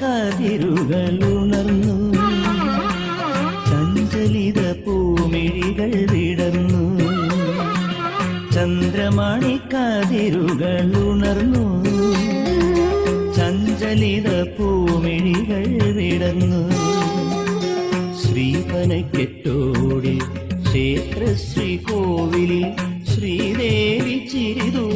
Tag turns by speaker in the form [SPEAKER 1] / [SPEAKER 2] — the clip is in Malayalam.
[SPEAKER 1] കതിരുകൾ ഉണർന്നു ചഞ്ചലിത പൂമിഴികൾ വിടർന്നു. ചന്ദ്രമണി കതിരുകൾ ഉണർന്നു ചഞ്ചലിത പൂമിഴികൾ വിടർന്നു. ശ്രീപനക്കെട്ടോടി ക്ഷേത്ര ശ്രീകോവിലിൽ ശ്രീദേവി ചിരിതൂകി